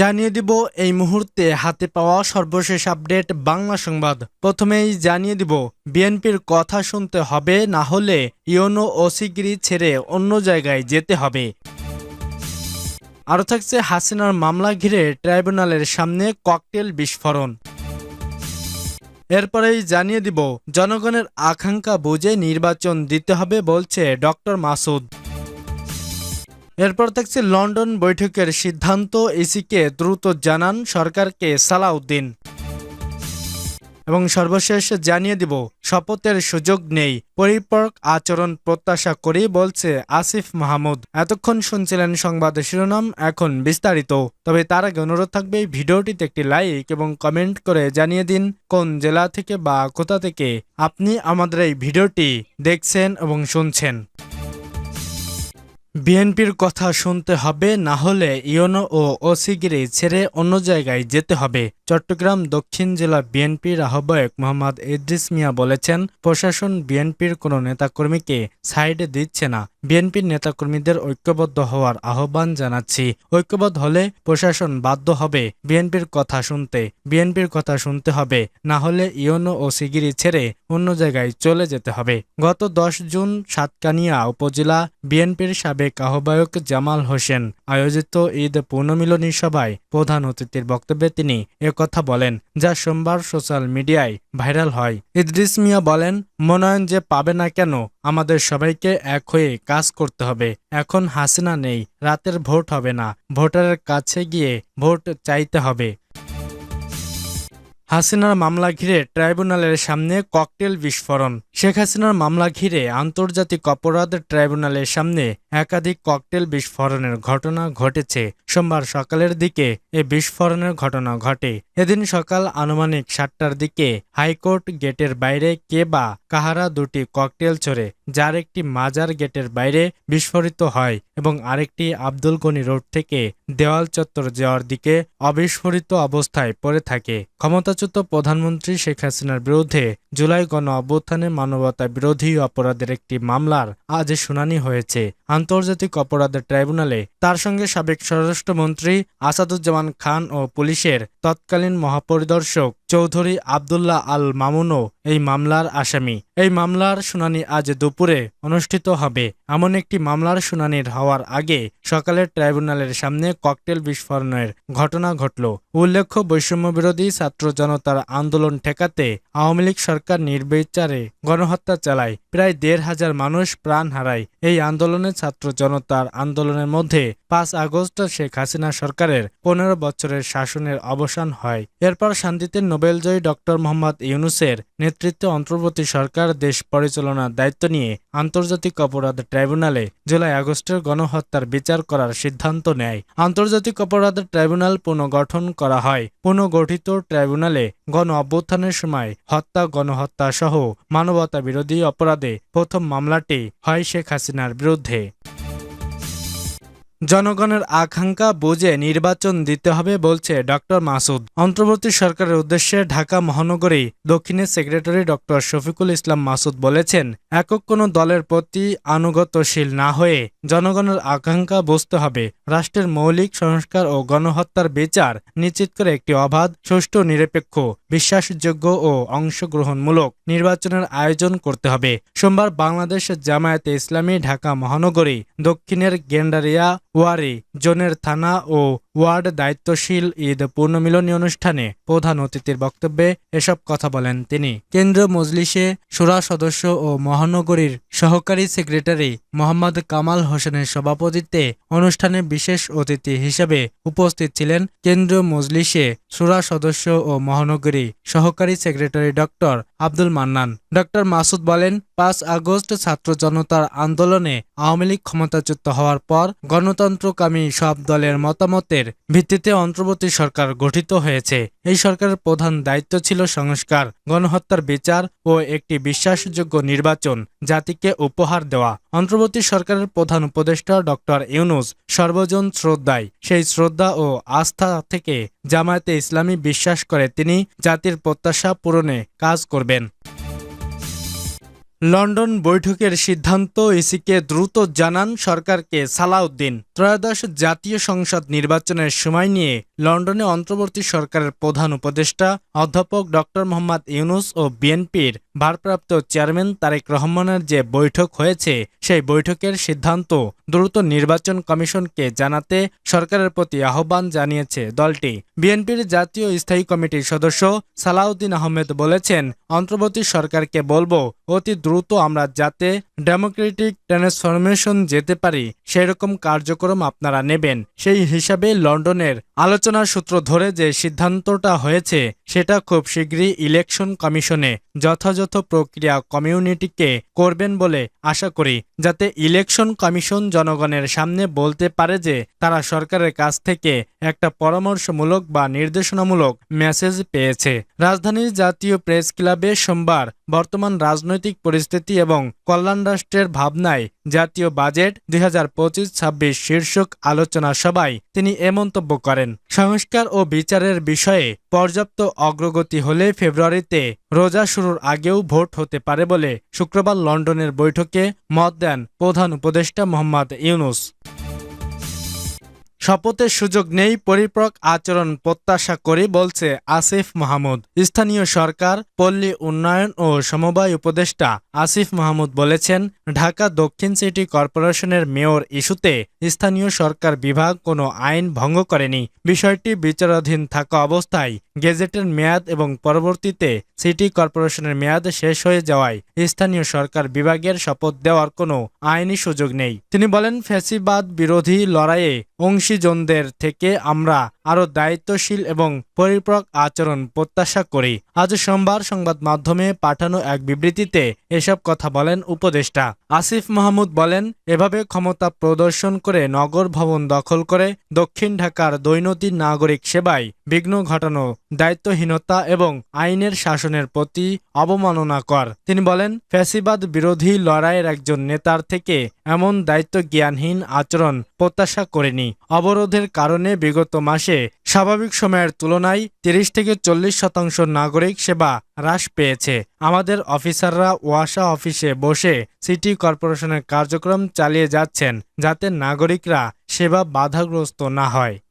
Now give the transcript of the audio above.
জানিয়ে দিব এই মুহূর্তে হাতে পাওয়া সর্বশেষ আপডেট বাংলা সংবাদ। প্রথমেই জানিয়ে দিব, বিএনপির কথা শুনতে হবে, না হলে ইয়োনো ওসিগিরি ছেড়ে অন্য জায়গায় যেতে হবে। আরও থাকছে হাসিনার মামলা ঘিরে ট্রাইব্যুনালের সামনে ককটেল বিস্ফোরণ। এরপরেই জানিয়ে দিব, জনগণের আকাঙ্ক্ষা বুঝে নির্বাচন দিতে হবে বলছে ডক্টর মাসুদ। এরপর থাকছে লন্ডন বৈঠকের সিদ্ধান্ত। এসিকে দ্রুত জানান সরকারকে সালাউদ্দিন। এবং সর্বশেষ জানিয়ে দিব, শপথের সুযোগ নেই। পরিপক আচরণ প্রত্যাশা করি বলছে আসিফ মাহমুদ। এতক্ষণ শুনছিলেন সংবাদ শিরোনাম, এখন বিস্তারিত। তবে তার আগে অনুরোধ থাকবে, ভিডিওটিতে একটি লাইক এবং কমেন্ট করে জানিয়ে দিন কোন জেলা থেকে বা কোথা থেকে আপনি আমাদের এই ভিডিওটি দেখছেন এবং শুনছেন। বিএনপির কথা শুনতে হবে না হলে ইয়োনো ও ওসিগিরি ছেড়ে অন্য জায়গায় যেতে হবে। চট্টগ্রাম দক্ষিণ জেলা বিএনপির আহ্বায়ক মোহাম্মদ ইদ্রিস মিয়া বলেছেন, প্রশাসন বিএনপির কোনো নেতাকর্মীকে সাইডে দিচ্ছে না। বিএনপির নেতাকর্মীদের ঐক্যবদ্ধ হওয়ার আহ্বান জানাচ্ছি। ঐক্যবদ্ধ হলে প্রশাসন বাধ্য হবে বিএনপির কথা শুনতে। বিএনপির কথা শুনতে হবে। না হলে ইয়োনো ও সিগিরি ছেড়ে অন্য জায়গায় চলে যেতে হবে। গত দশ জুন সাতকানিয়া উপজেলা বিএনপির সাবেক আহ্বায়ক জামাল হোসেন আয়োজিত ঈদ পূর্ণমিলনী সভায় প্রধান অতিথির বক্তব্যে তিনি কথা বলেন, যা সোমবার সোশ্যাল মিডিয়ায় ভাইরাল হয়। ইদ্রিস মিয়া বলেন, মনোনয়ন যে পাবে না কেন, আমাদের সবাইকে এক হয়ে কাজ করতে হবে। এখন হাসিনা নেই, রাতের ভোট হবে না। ভোটারের কাছে গিয়ে ভোট চাইতে হবে। হাসিনার মামলা ঘিরে ট্রাইব্যুনালের সামনে ককটেল বিস্ফোরণ। শেখ হাসিনার মামলা ঘিরে আন্তর্জাতিক অপরাধ ট্রাইব্যুনালের সামনে একাধিক ককটেল বিস্ফোরণের ঘটনা ঘটেছে। সোমবার সকালের দিকে এ বিস্ফোরণের ঘটনা ঘটে। এদিন সকাল আনুমানিক সাতটার দিকে হাইকোর্ট গেটের বাইরে কে বা কাহারা দুটি ককটেল চড়ে যার একটি মাজার গেটের বাইরে বিস্ফোরিত হয় এবং আরেকটি আব্দুল গনি রোড থেকে দেওয়াল চত্বর যাওয়ার দিকে অবিস্ফোরিত অবস্থায় পড়ে থাকে। ক্ষমতাচ্যুত প্রধানমন্ত্রী শেখ হাসিনার বিরুদ্ধে জুলাই গণ অভ্যুত্থানে মানবতা বিরোধী অপরাধের একটি মামলার আজ শুনানি হয়েছে। আন্তর্জাতিক অপরাধের ট্রাইব্যুনালে তার সঙ্গে সাবেক স্বরাষ্ট্রমন্ত্রী আসাদুজ্জামান খান ও পুলিশের তৎকালীন মহাপরিদর্শক চৌধুরী আবদুল্লাহ আল মামুনও এই মামলার আসামি। এই মামলার শুনানি আজ দুপুরে অনুষ্ঠিত হবে। এমন একটি মামলার শুনানির হওয়ার আগে সকালে ট্রাইব্যুনালের সামনে ককটেল বিস্ফোরণের ঘটনা ঘটল। উল্লেখ্য বৈষম্য বিরোধী ছাত্র জনতার আন্দোলন ঠেকাতে আওয়ামী লীগ সরকার নির্বিচারে গণহত্যা চালায়। প্রায় দেড় হাজার মানুষ প্রাণ হারায়। এই আন্দোলনে ছাত্র জনতার আন্দোলনের মধ্যে পাঁচ আগস্ট শেখ হাসিনা সরকারের পনেরো বছরের শাসনের অবসান হয়। এরপর শান্তিতে নোবেলজয়ী ডক্টর মোহাম্মদ ইউনুসের নেতৃত্বে অন্তর্বর্তী সরকার দেশ পরিচালনার দায়িত্ব নিয়ে আন্তর্জাতিক অপরাধ ট্রাইব্যুনালে জুলাই আগস্টের গণহত্যার বিচার করার সিদ্ধান্ত নেয়। আন্তর্জাতিক অপরাধ ট্রাইব্যুনাল পুনর্গঠন করা হয়। পুনর্গঠিত ট্রাইব্যুনালে গণ অভ্যুত্থানের সময় হত্যা গণহত্যা সহ মানবতা বিরোধী অপরাধে প্রথম মামলাটি হয় শেখ হাসিনার বিরুদ্ধে। জনগণের আকাঙ্ক্ষা বুঝে নির্বাচন দিতে হবে বলছে ডক্টর মাসুদ। অন্তর্বর্তী সরকারের উদ্দেশ্যে ঢাকা মহানগরী দক্ষিণের সেক্রেটারি ডক্টর শফিকুল ইসলাম মাসুদ বলেছেন, একক কোনো দলের প্রতি আনুগত্যশীল না হয়ে জনগণের আকাঙ্ক্ষা বুঝতে হবে। রাষ্ট্রের মৌলিক সংস্কার ও গণহত্যার বিচার নিশ্চিত করে একটি অবাধ, সুষ্ঠু, নিরপেক্ষ, বিশ্বাসযোগ্য ও অংশগ্রহণমূলক নির্বাচনের আয়োজন করতে হবে। সোমবার বাংলাদেশ জামায়াতে ইসলামী ঢাকা মহানগরী দক্ষিণের গেন্ডারিয়া ওয়ারি জোনের থানা ও ওয়ার্ড দায়িত্বশীল ঈদ পূর্ণমিলনী অনুষ্ঠানে প্রধান অতিথির বক্তব্যে এসব কথা বলেন তিনি। কেন্দ্র মজলিসে সুরা সদস্য ও মহানগরীর সহকারী সেক্রেটারি মোহাম্মদ কামাল হোসেনের সভাপতিত্বে অনুষ্ঠানে বিশেষ অতিথি হিসেবে উপস্থিত ছিলেন কেন্দ্রীয় মজলিসে সুরা সদস্য ও মহানগরী সহকারী secretary doctor Abdul Mannan. Doctor Masud বলেন, পাঁচ আগস্ট ছাত্র জনতার আন্দোলনে আওয়ামী লীগ ক্ষমতাচ্যুত হওয়ার পর গণতন্ত্রকামী সব দলের মতামতের ভিত্তিতে অন্তর্বর্তী সরকার গঠিত হয়েছে। এই সরকারের প্রধান দায়িত্ব ছিল সংস্কার, গণহত্যার বিচার ও একটি বিশ্বাসযোগ্য নির্বাচন, জাতিকে উপহার দেওয়া। অন্তর্বর্তী সরকারের প্রধান উপদেষ্টা ডক্টর ইউনুস সর্বজন শ্রদ্ধায়। সেই শ্রদ্ধা ও আস্থা থেকে জামায়াতে ইসলামী বিশ্বাস করে তিনি জাতির প্রত্যাশা পূরণে কাজ করবেন। লন্ডন বৈঠকের সিদ্ধান্ত ইসিকে দ্রুত জানান সরকারকে সালাউদ্দিন। ত্রয়োদশ জাতীয় সংসদ নির্বাচনের সময় নিয়ে লন্ডনে অন্তর্বর্তী সরকারের প্রধান উপদেষ্টা, অধ্যাপক ড মোহাম্মদ ইউনুস ও বিএনপির ভারপ্রাপ্ত চেয়ারম্যান তারেক রহমানের যে বৈঠক হয়েছে, সেই বৈঠকের সিদ্ধান্ত দ্রুত নির্বাচন কমিশনকে জানাতে সরকারের প্রতি আহ্বান জানিয়েছে দলটি। বিএনপির জাতীয় স্থায়ী কমিটির সদস্য সালাউদ্দিন আহমেদ বলেছেন, অন্তর্বর্তী সরকারকে বলব, অতি দ্রুত আমরা যাতে ডেমোক্রেটিক ট্রান্সফরমেশন যেতে পারি, সেরকম কার্যক্রম আপনারা নেবেন। সেই হিসাবে লন্ডনের আলোচনার সূত্র ধরে যে সিদ্ধান্তটা হয়েছে, সেটা খুব শীঘ্রই ইলেকশন কমিশনে যথাযথ প্রক্রিয়া কমিউনিটিকে করবেন বলে আশা করি, যাতে ইলেকশন কমিশন জনগণের সামনে বলতে পারে যে তারা সরকারের কাছ থেকে একটা পরামর্শমূলক বা নির্দেশনামূলক মেসেজ পেয়েছে। রাজধানীর জাতীয় প্রেস ক্লাবে সোমবার বর্তমান রাজনৈতিক পরিস্থিতি এবং কল্যাণ রাষ্ট্রের ভাবনায় জাতীয় বাজেট দুই হাজার পঁচিশ ছাব্বিশ শীর্ষক আলোচনা সভায় তিনি এ মন্তব্য করেন। সংস্কার ও বিচারের বিষয়ে পর্যাপ্ত অগ্রগতি হলে ফেব্রুয়ারিতে রোজা শুরুর আগেও ভোট হতে পারে বলে শুক্রবার লন্ডনের বৈঠকে মত দেন প্রধান উপদেষ্টা মোহাম্মদ ইউনুস। শপথের সুযোগ নেই, পরিপক্ক আচরণ প্রত্যাশা করে বলছে আসিফ মাহমুদ। স্থানীয় সরকার, পল্লী উন্নয়ন ও সমবায় উপদেষ্টা আসিফ মাহমুদ বলেছেন, ঢাকা দক্ষিণ সিটি কর্পোরেশনের মেয়র ইস্যুতে স্থানীয় সরকার বিভাগ কোনো আইন ভঙ্গ করেনি। বিষয়টি বিচারাধীন থাকা অবস্থায় গেজেটের মেয়াদ এবং পরবর্তীতে সিটি কর্পোরেশনের মেয়াদ শেষ হয়ে যাওয়ায় স্থানীয় সরকার বিভাগের শপথ দেওয়ার কোনো আইনি সুযোগ নেই। তিনি বলেন, ফ্যাসিবাদ বিরোধী লড়াইয়ে অংশীজনদের থেকে আমরা আরও দায়িত্বশীল এবং পরিপক্ক আচরণ প্রত্যাশা করি। আজ সোমবার সংবাদ মাধ্যমে পাঠানো এক বিবৃতিতে এসব কথা বলেন উপদেষ্টা। আসিফ মাহমুদ বলেন, এভাবে ক্ষমতা প্রদর্শন করে নগর ভবন দখল করে দক্ষিণ ঢাকার দৈনন্দিন নাগরিক সেবায় বিঘ্ন ঘটানো দায়িত্বহীনতা এবং আইনের শাসনের প্রতি অবমাননাকর। তিনি বলেন, ফ্যাসিবাদ বিরোধী লড়াইয়ের একজন নেতার থেকে এমন দায়িত্ব জ্ঞানহীন আচরণ প্রত্যাশা করেনি। অবরোধের কারণে বিগত মাসে স্বাভাবিক সময়ের তুলনায় তিরিশ থেকে চল্লিশ শতাংশ নাগরিক সেবা হ্রাস পেয়েছে। আমাদের অফিসাররা ওয়াসা অফিসে বসে সিটি কর্পোরেশনের কার্যক্রম চালিয়ে যাচ্ছেন যাতে নাগরিকরা সেবা বাধাগ্রস্ত না হয়।